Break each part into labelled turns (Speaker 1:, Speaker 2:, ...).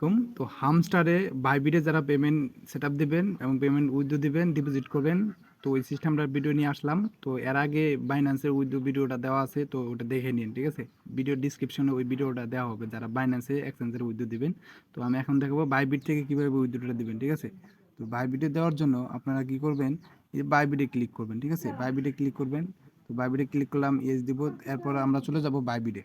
Speaker 1: কম তো হামস্টারে বাইবিটে যারা payment set up দেবেন এবং পেমেন্ট উইথড্র দিবেন ডিপোজিট করবেন, তো ওই সিস্টেমটার ভিডিও নিয়ে আসলাম। তো এর আগে বাইন্যান্সের উইথড্র ভিডিওটা দেওয়া আছে, তো ওটা দেখে নিন, ঠিক আছে? ভিডিও ডিসক্রিপশনে ওই ভিডিওটা দেওয়া হবে, যারা বাইন্যান্সে এক্সচেঞ্জের উইথড্র দিবেন। তো আমি এখন দেখাবো বাইবিট থেকে কীভাবে উইথড্রটা দিবেন, ঠিক আছে? তো বাইবিটে দেওয়ার জন্য আপনারা কি করবেন, এই বাইবিটে ক্লিক করবেন, ঠিক আছে? বাইবিটে ক্লিক করবেন। তো বাইবিটে ক্লিক করলাম এস দিব, এরপর আমরা চলে যাব বাইবিটে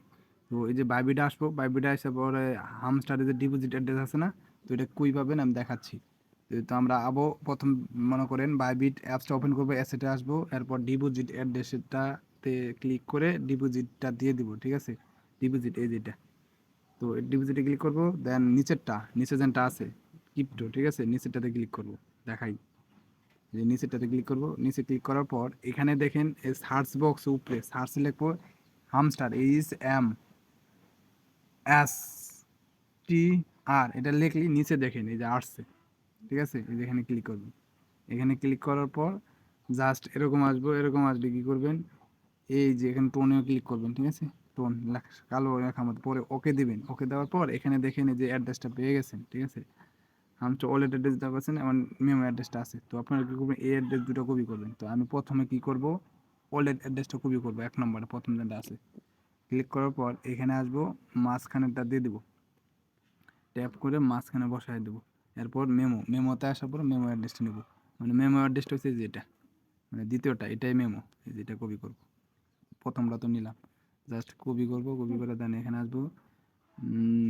Speaker 1: তো এই যে বাইবিটা আসব বাইবিটা আসার পরে হামস্টারে যে ডিপোজিট অ্যাড্রেস আছে না, তো এটা কুই পাবেন আমি দেখাচ্ছি। তো আমরা আবো প্রথম মনে করেন বাইবিট অ্যাপসটা ওপেন করব অ্যাসেটে আসব, এরপর ডিপোজিট অ্যাড্রেসটাতে ক্লিক করে ডিপোজিটটা দিয়ে দিব, ঠিক আছে? ডিপোজিট এই যেটা তো ডিপোজিটে ক্লিক করব দেন নিচেরটা নিচে যেটা আছে ক্রিপ্টো ঠিক আছে? নিচেরটাতে ক্লিক করব, দেখাই। যে নিচেরটাতে ক্লিক করব, নিচে ক্লিক করার পর এখানে দেখেন সার্চ বক্স উপরে সার্চ লিখব hamster H M S T R এটা লিখলি নিচে দেখেন এই যে আসছে, ঠিক আছে? এই যে এখানে ক্লিক করবেন। এখানে ক্লিক করার পর জাস্ট এরকম আসব, এরকম আসলে কী করবেন? এই যে এখানে টোনেও ক্লিক করবেন, ঠিক আছে? টোন কালো লেখার মতো পরে ওকে দিবেন। ওকে দেওয়ার পর এখানে দেখেন যে অ্যাড্রেসটা পেয়ে গেছেন, ঠিক আছে? আমি তো ওয়ালেট অ্যাড্রেস দেওয়া পাচ্ছেন, আমার মেমো অ্যাড্রেসটা আছে। তো আপনারা কী করবেন? এই অ্যাড্রেস দুটো কপি করবেন। তো আমি প্রথমে কী করব? ওয়ালেট অ্যাড্রেসটা কপি করব, এক নম্বরে প্রথম যেটা আছে। ক্লিক করার পর এখানে আসব, মাঝখানেরটা দিয়ে দেবো। ট্যাপ করে মাঝখানে বসায় দেবো। এরপর মেমো মেমোতে আসার পর মেমো অ্যাড্রেসটা নেব। মানে মেমো অ্যাড্রেসটা হচ্ছে যেটা মানে দ্বিতীয়টা, এটাই মেমো যেটা কপি করব। প্রথমটা তো নিলাম। জাস্ট কপি করব কপি করে দেন এখানে আসব।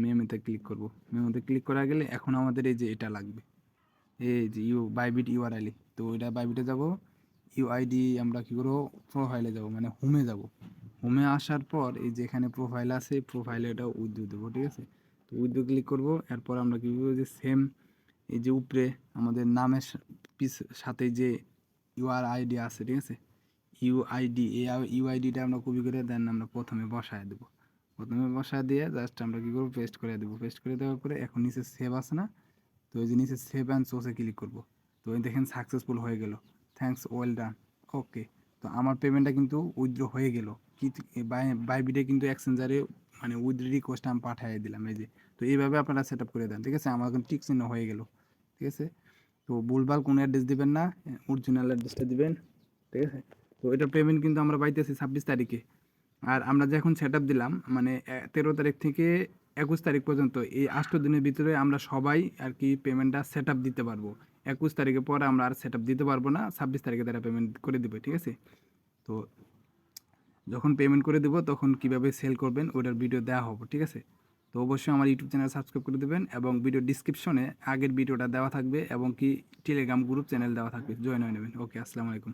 Speaker 1: মেমোতে ক্লিক করব। মেমোতে ক্লিক করা গেলে এখন আমাদের এই যে এটা লাগবে। এই যে ইউ বাইবিট ইউআরআইলি তো ওইটা বাইবিটে যাব। ইউআইডি আমরা কী করব? প্রোফাইলে যাব। মানে হোমে যাব। হোমে আসার পর এই যে এখানে প্রোফাইল আছে প্রোফাইলে এটা উইথড্র দেবো, ঠিক আছে? তো উইথড্র ক্লিক করব, এরপর আমরা কী করব যে সেম এই যে উপরে আমাদের নামের পিস, সাথে যে ইউআর আইডি আছে, ঠিক আছে? ইউআইডি এই ইউআইডিটা আমরা কপি করে দেন আমরা প্রথমে বসায় দেবো। প্রথমে বসায় দিয়ে জাস্ট আমরা কী করব পেস্ট করে দেবো। পেস্ট করে দেওয়ার পরে এখন নিচে সেভ আছে না? তো এই যে নিচে সেভ অ্যান্ড সোসে ক্লিক করব। তো দেখেন সাকসেসফুল হয়ে গেল। থ্যাংকস ওয়েল ডান ওকে তো আমার পেমেন্টটা কিন্তু উইথড্র হয়ে গেল। কি বাইবিটে কিন্তু এক্সচেঞ্জারে মানে উইথড্র রিকোয়েস্ট আমি পাঠিয়ে দিলাম, এই যে। তো এইভাবে আপনারা সেট আপ করে দেন, ঠিক আছে? আমার এখন টিক চিহ্ন হয়ে গেল, ঠিক আছে? তো ভুলভাল কোনো অ্যাড্রেস দিবেন না অরিজিনাল অ্যাড্রেসটা দিবেন, ঠিক আছে? তো এটার পেমেন্ট কিন্তু আমরা পাইতেছি ছাব্বিশ তারিখে। আর আমরা যে এখন সেট আপ দিলাম মানে তেরো তারিখ থেকে একুশ তারিখ পর্যন্ত, এই আষ্ট দিনের ভিতরে আমরা সবাই আর কি পেমেন্টটা সেট আপ দিতে পারব। একুশ তারিখে পরে আমরা আর সেট দিতে পারব না, ছাব্বিশ তারিখে তারা পেমেন্ট করে দেবে, ঠিক আছে? তো যখন পেমেন্ট করে দেবো, তখন কীভাবে সেল করবেন, ওটার ভিডিও দেওয়া হবে, ঠিক আছে? তো অবশ্যই আমার ইউটিউব চ্যানেল সাবস্ক্রাইব করে দেবেন এবং ভিডিও ডিসক্রিপশনে আগের ভিডিওটা দেওয়া থাকবে এবং কি টেলিগ্রাম গ্রুপ চ্যানেল দেওয়া থাকবে জয়েন হয়ে নেবেন। ওকে আসসালামু আলাইকুম।